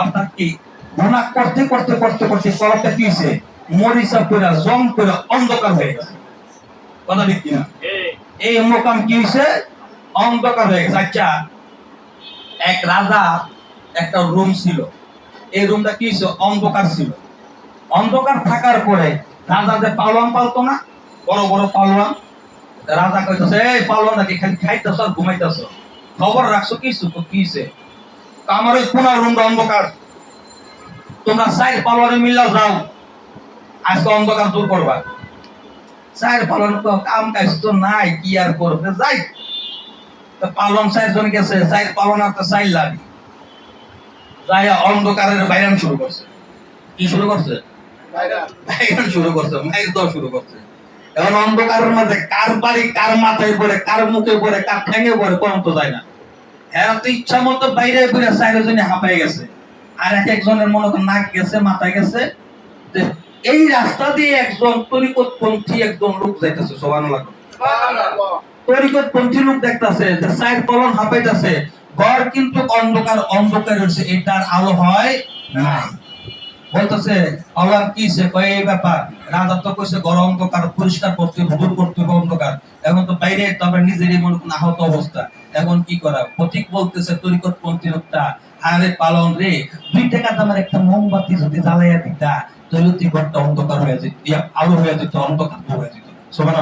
অর্থাৎ কি? করতে করতে করতে করতে হয়েছে? মরিচা পুরা জং পুরা অন্ধকার হয়ে গেছে। কথা ঠিক কিনা? এই মোকাম কি হয়েছে? অন্ধকার হয়ে গেছে। আচ্ছা এক রাজা একটা রুম ছিল। এই রুমটা কি ছিল অন্ধকার ছিল। অন্ধকার থাকার পরে রাজা যে পালন পালতো না, বড় বড় পালন রাজা কইতেছে, এই পালন নাকি খালি খাইতেছ আর ঘুমাইতেছ। খবর রাখছো কি সুখ কিছে আমার ওই কোনা রুমটা অন্ধকার। তোমরা সাইড পালনে মিল্লা যাও। আজকে অন্ধকার দূর করবা। চার পালন কাম কাজ তো নাই, কি আর করবে? যাই। পালন চার জন গেছে চার পালন আর তো চাই লাগে। যাই অন্ধকারের বাইরান শুরু করছে। কি শুরু করছে? বাইরান শুরু করছে, মাইর দেওয়া শুরু করছে। এখন অন্ধকারের মধ্যে কার বাড়ি, কার মাথায় পড়ে, কার মুখে পড়ে, কার ঠেঙে পড়ে, কোন তো যায় না। হ্যাঁ তো ইচ্ছা মতো বাইরে ঘুরে চাইরে জনে হাঁপাই গেছে। আর এক একজনের মনে নাক গেছে মাথায় গেছে। যে এই রাস্তা দিয়ে একজন তরিকতপন্থী একজন লোক যাইতেছে সোবান তরিকতপন্থী লোক দেখতেছে যে সাইড পলন হাঁপাইতেছে। ঘর কিন্তু অন্ধকার অন্ধকার হচ্ছে এটার আলো হয় না। বলতেছে আল্লাহ কি সে? কয় এই ব্যাপার। রাজা তো কইছে ঘর অন্ধকার পরিষ্কার করতে হবে, দূর করতে অন্ধকার। এখন তো বাইরে তবে নিজেরই মনে আহত অবস্থা। এখন কি করা? প্রতীক বলতেছে, তরিকত পন্থী লোকটা আরে পালন রে দুই টাকা দামের একটা মোমবাতি যদি জ্বালাইয়া দিতা তৈরি ঘরটা অন্ধকার হয়ে যেত আলো হয়ে যেত, অন্ধকার হয়ে যেত। সোমান